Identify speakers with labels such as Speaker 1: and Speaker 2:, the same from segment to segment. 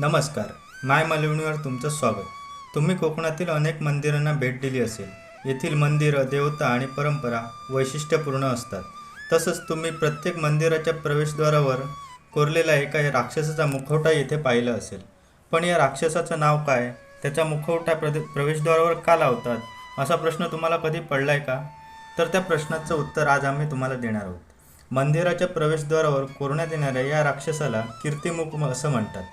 Speaker 1: नमस्कार. माय मालवणीवर तुमचं स्वागत. तुम्ही कोकणातील अनेक मंदिरांना भेट दिली असेल. येथील मंदिरं देवता आणि परंपरा वैशिष्ट्यपूर्ण असतात. तसंच तुम्ही प्रत्येक मंदिराच्या प्रवेशद्वारावर कोरलेला एका राक्षसाचा मुखवटा येथे पाहिला असेल. पण या राक्षसाचं नाव काय? त्याचा मुखवटा प्रदे प्रवेशद्वारावर का लावतात? असा प्रश्न तुम्हाला कधी पडला आहे का? तर त्या प्रश्नाचं उत्तर आज आम्ही तुम्हाला देणार आहोत. मंदिराच्या प्रवेशद्वारावर कोरण्यात येणाऱ्या या राक्षसाला कीर्तिमुख असं म्हणतात.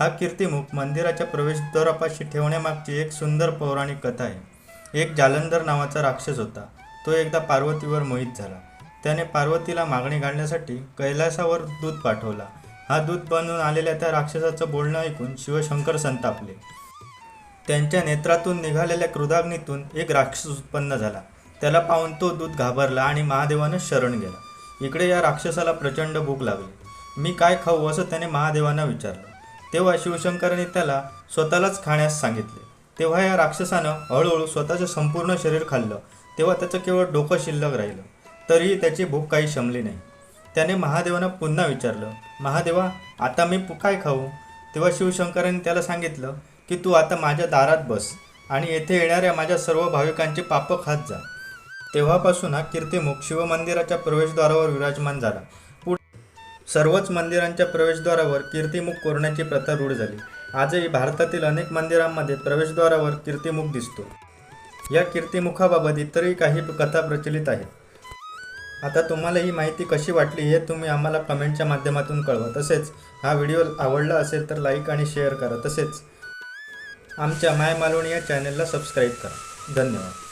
Speaker 1: हा कीर्तिमुख मंदिराच्या प्रवेशद्वारापाशी ठेवण्यामागची एक सुंदर पौराणिक कथा आहे. एक जालंधर नावाचा राक्षस होता. तो एकदा पार्वतीवर मोहित झाला. त्याने पार्वतीला मागणी घालण्यासाठी कैलासावर दूध पाठवला. हा दूध बनून आलेल्या त्या राक्षसाचं बोलणं ऐकून शिवशंकर संतापले. त्यांच्या नेत्रातून निघालेल्या क्रुदाग्नीतून एक राक्षस उत्पन्न झाला. त्याला पाहून तो दूध घाबरला आणि महादेवानं शरण गेला. इकडे या राक्षसाला प्रचंड भूक लागली. मी काय खाऊ? असं त्याने महादेवांना विचारलं. तेव्हा शिवशंकराने त्याला स्वतःलाच खाण्यास सांगितले. तेव्हा या राक्षसानं हळूहळू स्वतःचं संपूर्ण शरीर खाल्लं. तेव्हा त्याचं केवळ डोकं शिल्लक राहिलं. तरीही त्याची भूक काही शमली नाही. त्याने महादेवानं पुन्हा विचारलं महादेवा आता मी काय खाऊ? तेव्हा शिवशंकराने त्याला सांगितलं की तू आता माझ्या दारात बस आणि येथे येणाऱ्या माझ्या सर्व भाविकांचे पापं खात जा. तेव्हापासून हा कीर्तिमुख शिवमंदिराच्या प्रवेशद्वारावर विराजमान झाला. सर्वच मंदिरांच्या प्रवेशद्वारावर कीर्तिमुख कोरण्याची प्रथा रूढ झाली. आजही भारतातील अनेक मंदिरांमध्ये प्रवेशद्वारावर कीर्तिमुख दिसतो. या कीर्तिमुखाबाबत इतरही काही कथा प्रचलित आहेत. आता तुम्हाला ही माहिती कशी वाटली हे तुम्ही आम्हाला कमेंटच्या माध्यमातून कळवा. तसेच हा व्हिडिओ आवडला असेल तर लाईक आणि शेअर करा. तसेच आमच्या माय मालवणी या चॅनलला सबस्क्राईब करा. धन्यवाद.